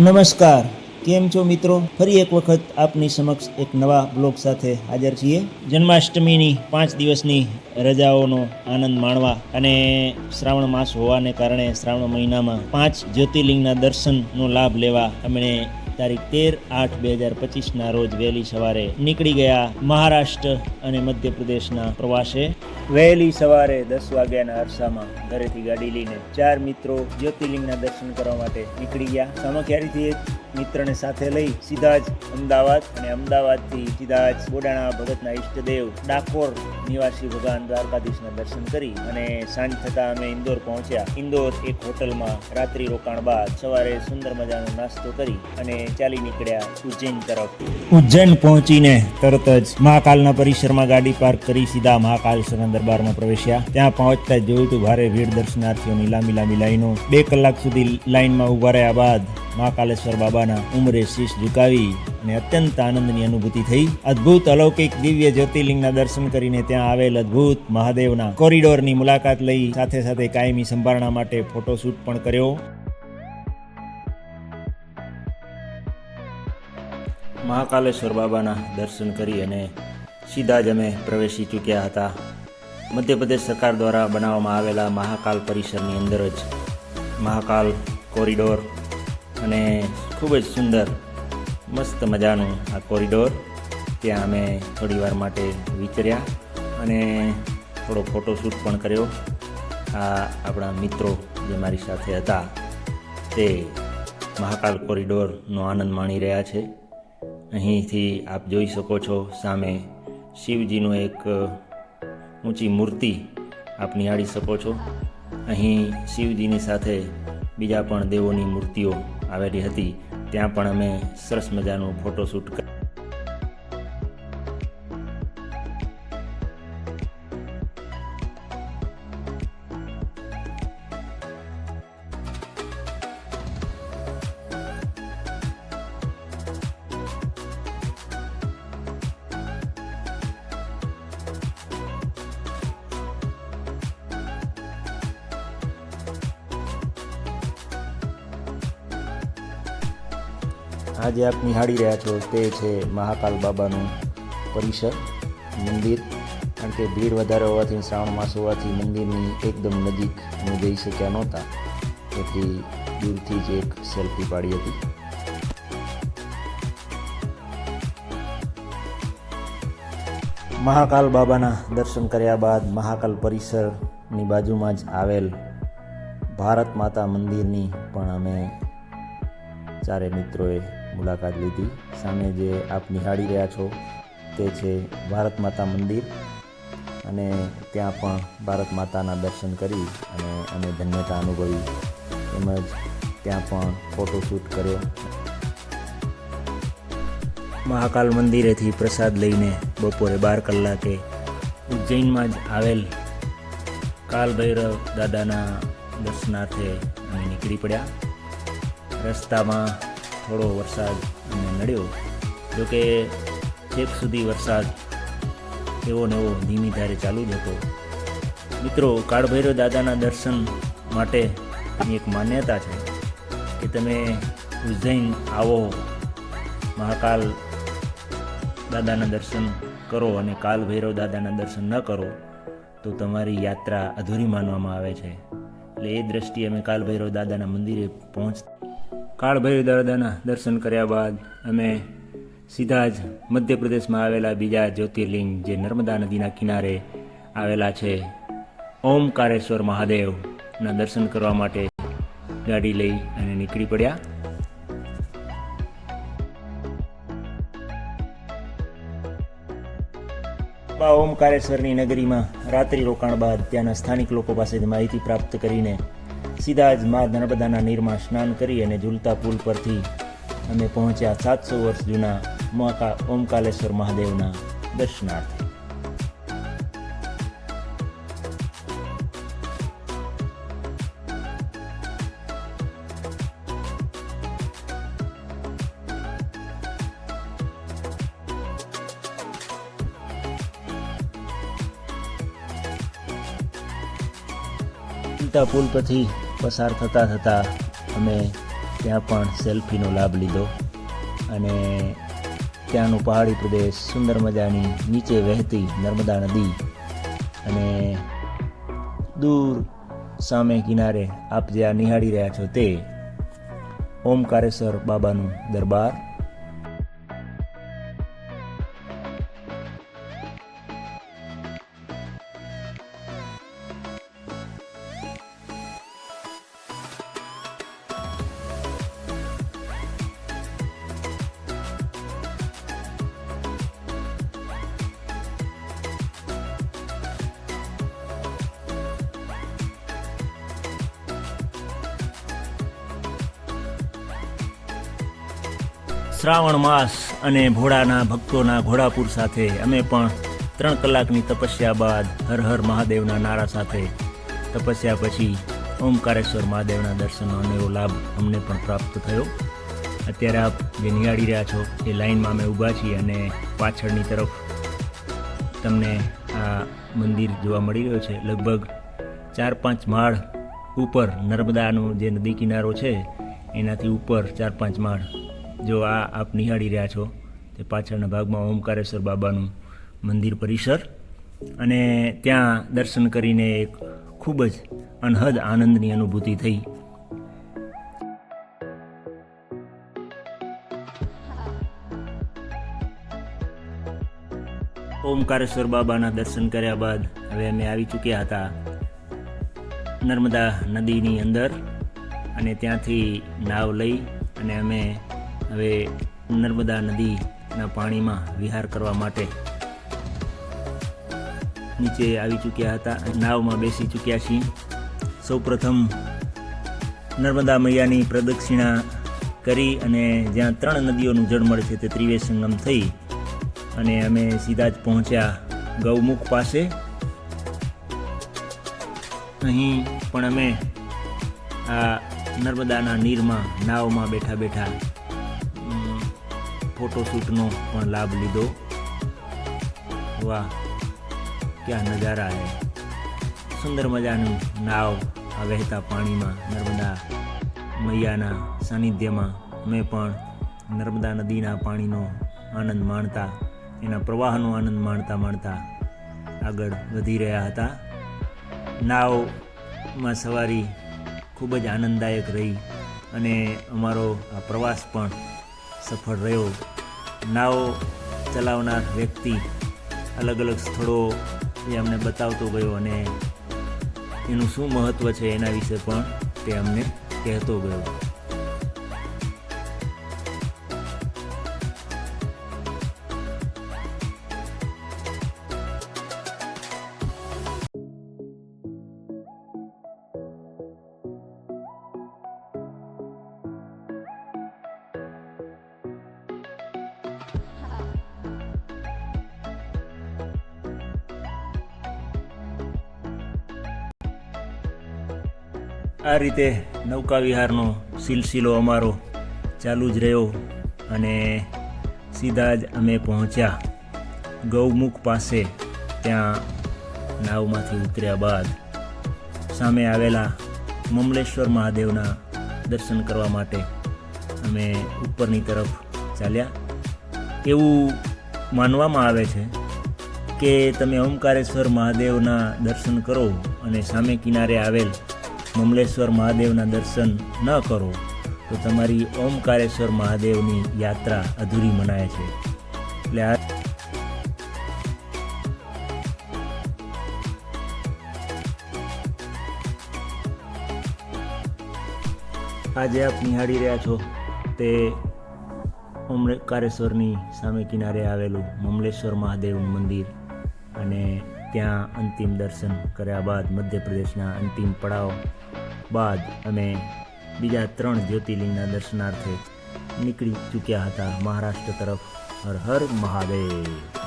નમસ્કાર. કેમ છો મિત્રો? ફરી એક વખત આપની સમક્ષ એક નવા બ્લોગ સાથે હાજર છીએ. જન્માષ્ટમીની પાંચ દિવસની રજાઓનો આનંદ માણવા અને શ્રાવણ માસ હોવાને કારણે શ્રાવણ મહિનામાં પાંચ જ્યોતિર્લિંગના દર્શનનો લાભ લેવા અમને તારીખ તેર આઠ બે હજાર પચીસના રોજ વહેલી સવારે નીકળી ગયા મહારાષ્ટ્ર અને મધ્યપ્રદેશના પ્રવાસે. વહેલી સવારે દસ વાગ્યાના અરસામાં ઘરેથી ગાડી લઈને ચાર મિત્રો જ્યોતિર્લિંગના દર્શન કરવા માટે નીકળી ગયા. સામખિયારીથી એક મિત્રને સાથે લઈ સીધા જ અમદાવાદ અને અમદાવાદથી સીધા જ બોડાણા ભગતના ઈષ્ટદેવ ડાકોર નિવાસી ભગવાન દ્વારકાધીશના દર્શન કરી અને સાંજ થતાં અમે ઇન્દોર પહોંચ્યા. ઇન્દોર એક હોટલમાં રાત્રિ રોકાણ બાદ સવારે સુંદર મજાનો નાસ્તો કરી અને ચાલી નીકળ્યા ઉજ્જૈન તરફ. ઉજ્જૈન પહોંચીને તરત જ મહાકાલના પરિસરમાં ગાડી પાર્ક કરી સીધા મહાકાલેશ્વરના દરબારમાં પ્રવેશ્યા. ત્યાં પહોંચતા જોયું હતું ભારે ભીડ દર્શનાર્થીઓની લાંબી લાંબી લાઈનો. બે કલાક સુધી લાઈનમાં ઊભા રહ્યા બાદ મહાકાલેશ્વર બાબાના ઉમરે શીશ ઝુકાવી અને અત્યંત આનંદની અનુભૂતિ થઈ. અદ્ભુત અલૌકિક દિવ્ય જ્યોતિર્લિંગના દર્શન કરીને ત્યાં આવેલ અદ્ભુત મહાદેવના કોરિડોરની મુલાકાત લઈ સાથે સાથે કાયમી સંભારણા માટે ફોટોશૂટ પણ કર્યો. મહાકાલેશ્વર બાબાના દર્શન કરી અને સીધા જ અમે પ્રવેશી ચૂક્યા હતા. મધ્યપ્રદેશ સરકાર દ્વારા બનાવવામાં આવેલા મહાકાલ પરિસરની અંદર જ મહાકાલ કોરિડોર અને ખૂબ જ સુંદર મસ્ત મજાનું આ કોરિડોર ત્યાં અમે થોડી વાર માટે વિચર્યા અને થોડો ફોટોશૂટ પણ કર્યો. આ આપણા મિત્રો જે મારી સાથે હતા, તે મહાકાલ કોરિડોરનો આનંદ માણી રહ્યા છે. અહીંથી આપ જોઈ શકો છો સામે શિવજીનું એક ઊંચી મૂર્તિ આપ નિહાળી શકો છો. અહીં શિવજીની સાથે બીજા પણ દેવોની મૂર્તિઓ આવેલી હતી. ત્યાં પણ અમે સરસ મજાનું ફોટોશૂટ આજે આપ નિહાળી રહ્યા છો તે છે મહાકાલ બાબાનું પરિસર, મંદિર. કારણ કે ભીડ વધારે હોવાથી, શ્રાવણ માસ હોવાથી મંદિરની એકદમ નજીક અમે જઈ શક્યા નહોતા. તેથી દૂરથી જ એક સેલ્ફી પાડી હતી. મહાકાલ બાબાના દર્શન કર્યા બાદ મહાકાલ પરિસરની બાજુમાં જ આવેલ ભારત માતા મંદિરની પણ અમે ચારે મિત્રોએ મુલાકાત લીધી. સામે જે આપ નિહાળી રહ્યા છો તે છે ભારત માતા મંદિર અને ત્યાં પણ ભારત માતાના દર્શન કરી અને અમે ધન્યતા અનુભવી. તેમજ ત્યાં પણ ફોટોશૂટ કર્યો. મહાકાલ મંદિરેથી પ્રસાદ લઈને બપોરે બાર કલાકે ઉજ્જૈનમાં જ આવેલ કાલ ભૈરવ દાદાના દર્શનાર્થે અમે નીકળી પડ્યા. રસ્તામાં થોડો વરસાદ અમને નડ્યો. જોકે છેક સુધી વરસાદ એવો ને એવો ધીમી ધારે ચાલુ જ હતો. મિત્રો, કાળભૈરવ દાદાના દર્શન માટે એક માન્યતા છે કે તમે ઉજ્જૈન આવો, મહાકાલ દાદાના દર્શન કરો અને કાલ ભૈરવ દાદાના દર્શન ન કરો, તો તમારી યાત્રા અધૂરી માનવામાં આવે છે. એટલે એ દ્રષ્ટિએ અમે કાલ ભૈરવ દાદાના મંદિરે પહોંચ કાળ ભૈરવ દાદાના દર્શન કર્યા બાદ અમે સીધા જ મધ્યપ્રદેશમાં આવેલા બીજા જ્યોતિર્લિંગ જે નર્મદા નદીના કિનારે આવેલા છે ઓમકારેશ્વર મહાદેવના દર્શન કરવા માટે ગાડી લઈ અને નીકળી પડ્યા. બા ઓમકારેશ્વરની નગરીમાં રાત્રિ રોકાણ બાદ ત્યાંના સ્થાનિક લોકો પાસેથી માહિતી પ્રાપ્ત કરીને સીધા જ મા નર્મદાના નીરમાં સ્નાન કરી અને ઝૂલતા પુલ પરથી અમે પહોંચ્યા સાતસો વર્ષ જૂના મહાકા ઓમકાલેશ્વર મહાદેવના દર્શનાર્થે. પુલ પરથી પસાર થતાં થતાં અમે ત્યાં પણ સેલ્ફીનો લાભ લીધો અને ત્યાંનો પહાડી પ્રદેશ સુંદર મજાની નીચે વહેતી નર્મદા નદી અને દૂર સામે કિનારે આપ જે આ નિહાળી રહ્યા છો તે ઓમકારેશ્વર બાબાનું દરબાર શ્રાવણ માસ અને ભોળાના ભક્તોના ઘોડાપુર સાથે અમે પણ ત્રણ કલાકની તપસ્યા બાદ હર હર મહાદેવના નારા સાથે તપસ્યા પછી ઓમકારેશ્વર મહાદેવના દર્શનનો અનેરો લાભ અમને પણ પ્રાપ્ત થયો. અત્યારે આપ જે નિહાળી રહ્યા છો એ લાઇનમાં અમે ઊભા છીએ અને પાછળની તરફ તમને આ મંદિર જોવા મળી રહ્યો છે. લગભગ ચાર પાંચ માળ ઉપર નર્મદાનો જે નદી કિનારો છે, એનાથી ઉપર ચાર પાંચ માળ જો આ આપ નિહાળી રહ્યા છો, તે પાછળના ભાગમાં ઓમકારેશ્વર બાબાનું મંદિર પરિસર અને ત્યાં દર્શન કરીને એક ખૂબ જ અનહદ આનંદની અનુભૂતિ થઈ. ઓમકારેશ્વર બાબાના દર્શન કર્યા બાદ હવે અમે આવી ચૂક્યા હતા નર્મદા નદીની અંદર અને ત્યાંથી નાવ લઈ અને અમે હવે નર્મદા નદીના પાણીમાં વિહાર કરવા માટે નીચે આવી ચૂક્યા હતા. નાવમાં બેસી ચૂક્યા છીએ. સૌપ્રથમ નર્મદા મૈયાની પ્રદક્ષિણા કરી અને જ્યાં ત્રણ નદીઓનું જળ મળે છે તે ત્રિવેશ સંગમ થઈ અને અમે સીધા જ પહોંચ્યા ગૌમુખ પાસે. અહીં પણ અમે આ નર્મદાના નીરમાં નાવમાં બેઠા બેઠા ફોટોશૂટનો પણ લાભ લીધો. વાહ, ક્યાં નજારા છે. સુંદર મજાનું નાવ આ વહેતા પાણીમાં નર્મદા મૈયાના સાનિધ્યમાં અમે પણ નર્મદા નદીના પાણીનો આનંદ માણતા, એના પ્રવાહનો આનંદ માણતા માણતા આગળ વધી રહ્યા હતા. નાવમાં સવારી ખૂબ જ આનંદદાયક રહી અને અમારો આ પ્રવાસ પણ સફળ રહ્યો. નાવ ચલાવનાર વ્યક્તિ અલગ અલગ સ્થળો એ અમને બતાવતો ગયો અને એનું શું મહત્ત્વ છે એના વિશે પણ તે અમને કહેતો ગયો. આ રીતે નૌકા વિહારનો સિલસિલો અમારો ચાલુ જ રહ્યો અને સીધા જ અમે પહોંચ્યા ગૌમુખ પાસે. ત્યાં નાવમાંથી ઉતર્યા બાદ સામે આવેલા મમલેશ્વર મહાદેવના દર્શન કરવા માટે અમે ઉપરની તરફ ચાલ્યા. એવું માનવામાં આવે છે કે તમે ઓમકારેશ્વર મહાદેવના દર્શન કરો અને સામે કિનારે આવેલ મમલેશ્વર મહાદેવના દર્શન ન કરો, તો તમારી ઓમકારેશ્વર મહાદેવની યાત્રા અધૂરી મનાય છે. એટલે આ આજે આપ નિહાળી રહ્યા છો તે ઓમકારેશ્વરની સામે કિનારે આવેલું મમલેશ્વર મહાદેવનું મંદિર અને ત્યાં અંતિમ દર્શન કર્યા બાદ મધ્યપ્રદેશના અંતિમ પડાવ બાદ અમે બીજા ત્રણ જ્યોતિર્લિંગના દર્શનાર્થે નીકળી ચૂક્યા હતા. મહારાષ્ટ્ર તરફ હર હર મહાદેવ.